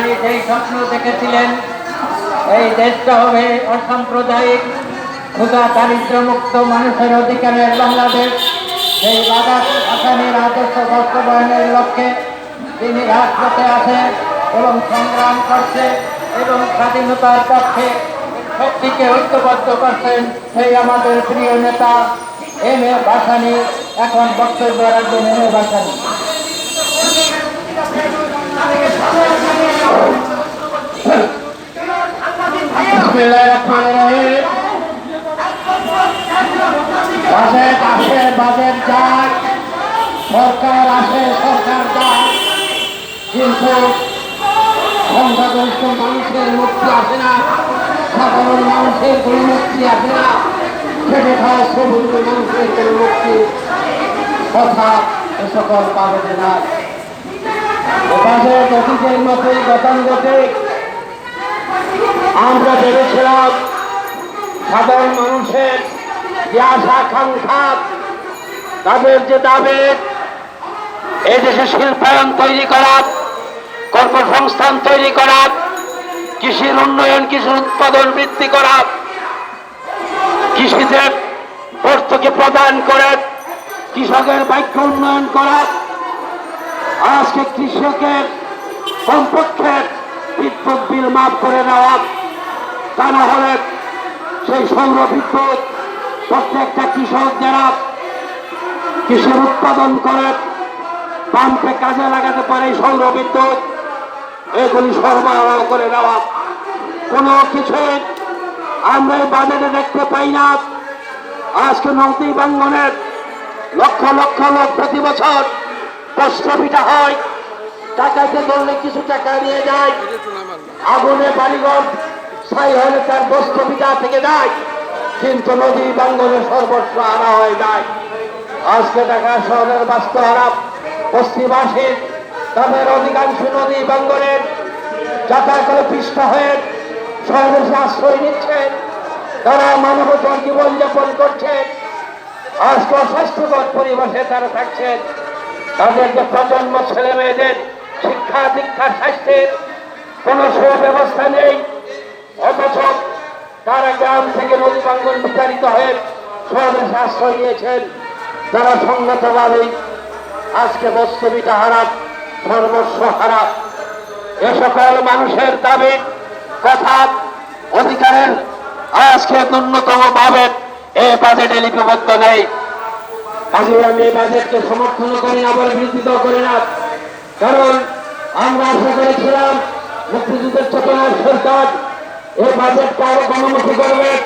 বাসানি যেই স্বপ্ন দেখেছিলেন, এই দেশটা হবে অসাম্প্রদায়িক ক্ষুদা দারিদ্র মুক্ত মানুষের অধিকারের বাংলাদেশ, সেই বাধা আসামের আদর্শ বাস্তবায়নের লক্ষ্যে তিনি রাজপথে আছে এবং সংগ্রাম করছে এবং স্বাধীনতার পক্ষে শক্তিকে ঐক্যবদ্ধ করছেন সেই আমাদের প্রিয় নেতা এম এ বাসানি এখন বক্তব্য রাখবেন এম এ বাসানি বাজেট আসে বাজেট যায় সরকার আসে সরকার কিন্তু সংখ্যাগরিষ্ঠ মানুষের মুক্তি আসে না, সাধারণ মানুষের কোনো মুক্তি আসে না। খেটে খাওয়া সবুজ মানুষের কোনো মুক্তি কথা এ সকল পাবে না। বাজেট অতীতের মতোই গতানুগতিক। আমরা ভেবেছিলাম সাধারণ মানুষের যে আশা আকাঙ্ক্ষা তাদের যে দাবি এই দেশে শিল্পায়ন তৈরি করা কর্মসংস্থান তৈরি করা কৃষির উন্নয়ন, কৃষির উৎপাদন বৃদ্ধি করা কৃষিতে অর্থকে প্রদান করে কৃষকের বাক্য উন্নয়ন করা আজকে কৃষকের কমপক্ষে বিদ্যুৎ বিল মাফ করে নেওয়া, তা না হলে সেই সৌর বিদ্যুৎ প্রত্যেকটা কৃষক যারা কৃষির উৎপাদন করে পাম্পে কাজে লাগাতে পারে সৌর বিদ্যুৎ। এগুলি সরবরাহ করে দেওয়া। কোনো কিছু আমরা বাজারে দেখতে পাই না। আজকে নদী বাঙ্গনের লক্ষ লক্ষ লোক প্রতি বছর প্রস্তাবিতা হয়। টাকাতে ধরলে কিছু টাকা নিয়ে যায়। আগুনে বাড়িঘর ছাই হলে তার বস্তু বিটা থেকে যায়। কিন্তু নদী বাঙ্গনে সর্বস্ব হারা হয়ে যায়। আজকে ঢাকা শহরের বাস্তুহারা বস্তিবাসীর তাদের অধিকাংশ নদী বাঙ্গনের যাতায়াত করে পৃষ্ঠা হয়ে এসে আশ্রয় নিচ্ছে। তারা মানবতার জীবনযাপন করছে। আজকে অস্বাস্থ্যকর পরিবেশে তারা থাকছেন তাদের যে প্রজন্ম ছেলে মেয়েদের শিক্ষা দীক্ষা স্বাস্থ্যের কোনো সুব্যবস্থা নেই। অথচ তারা গ্রাম থেকে নদী বাঙ্গন বিতাড়িত হয়ে শহরে আশ্রয় নিয়েছেন। তারা সঙ্গতভাবেই আজকে বস্তুবিটা হারাপ সর্বস্ব হারাপ এ সকল মানুষের দাবি, কথা, অধিকারের আজকে ন্যূনতম ভাবে এ বাজেটে লিপিবদ্ধ নেই। কাজে আমি এই বাজেটকে সমর্থন করি বলে বিরোধিত করি না। কারণ আমরা আশা করেছিলাম মুক্তিযুদ্ধের চেতনার সরকার এই বাজেটটা আরও গণমুখী করবেন